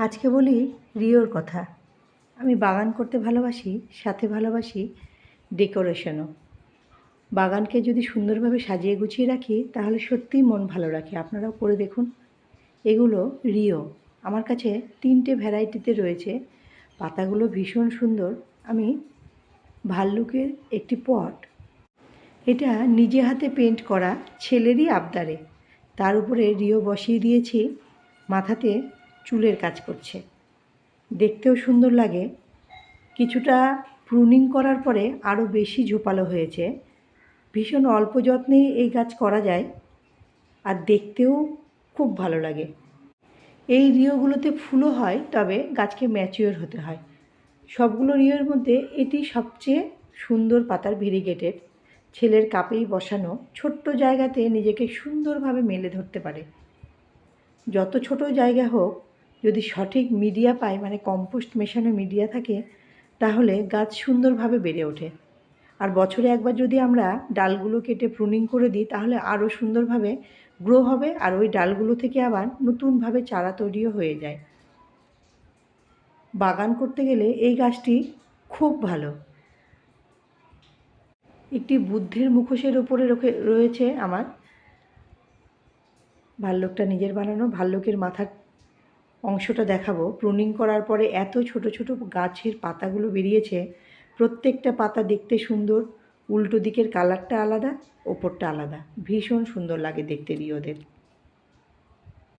আজকে বলি রিওর কথা। আমি বাগান করতে ভালোবাসি, সাথে ভালোবাসি ডেকোরেশনও। বাগানকে যদি সুন্দরভাবে সাজিয়ে গুছিয়ে রাখি, তাহলে সত্যিই মন ভালো রাখে। আপনারাও করে দেখুন। এগুলো রিও। আমার কাছে তিনটে ভ্যারাইটিতে রয়েছে। পাতাগুলো ভীষণ সুন্দর। আমি ভাল্লুকের একটি পট। এটা নিজে হাতে পেন্ট করা ছেলেরই আবদারে। তার উপরে রিও বসিয়ে দিয়েছি। মাথাতে চুলের কাজ করছে। দেখতেও সুন্দর লাগে। কিছুটা প্রুনিং করার পরে আরও বেশি ঝোপালো হয়েছে। ভীষণ অল্প যত্নেই এই গাছ করা যায় আর দেখতেও খুব ভালো লাগে। এই রিওগুলোতে ফুলও হয়, তবে গাছকে ম্যাচিওর হতে হয়। সবগুলো রিওর মধ্যে এটি সবচেয়ে সুন্দর পাতার ভেরিগেটেড ছেলের কাপেই বসানো, ছোট্ট জায়গাতে নিজেকে সুন্দরভাবে মেলে ধরতে পারে। যত ছোট জায়গা হোক যদি সঠিক মিডিয়া পায় মানে কম্পোস্ট মেশানো মিডিয়া থাকে, তাহলে গাছ সুন্দরভাবে বেড়ে ওঠে। আর বছরে একবার যদি আমরা ডালগুলো কেটে প্রুনিং করে দিই, তাহলে আরও সুন্দরভাবে গ্রো হবে, আর ওই ডালগুলো থেকে আবার নতুনভাবে চারা তৈরিও হয়ে যায়। বাগান করতে গেলে এই গাছটি খুব ভালো। একটি বুদ্ধের মুখোশের ওপরে রয়েছে আমার। ভাল্লুকটা নিজের বানানো, ভাল্লুকের মাথার অংশটা দেখাবো। প্রুনিং করার পরে এত ছোট ছোট গাছের পাতাগুলো বেরিয়েছে। প্রত্যেকটা পাতা দেখতে সুন্দর। উল্টো দিকের কালারটা আলাদা, ওপরটা আলাদা। ভীষণ সুন্দর লাগে দেখতে রিওদের।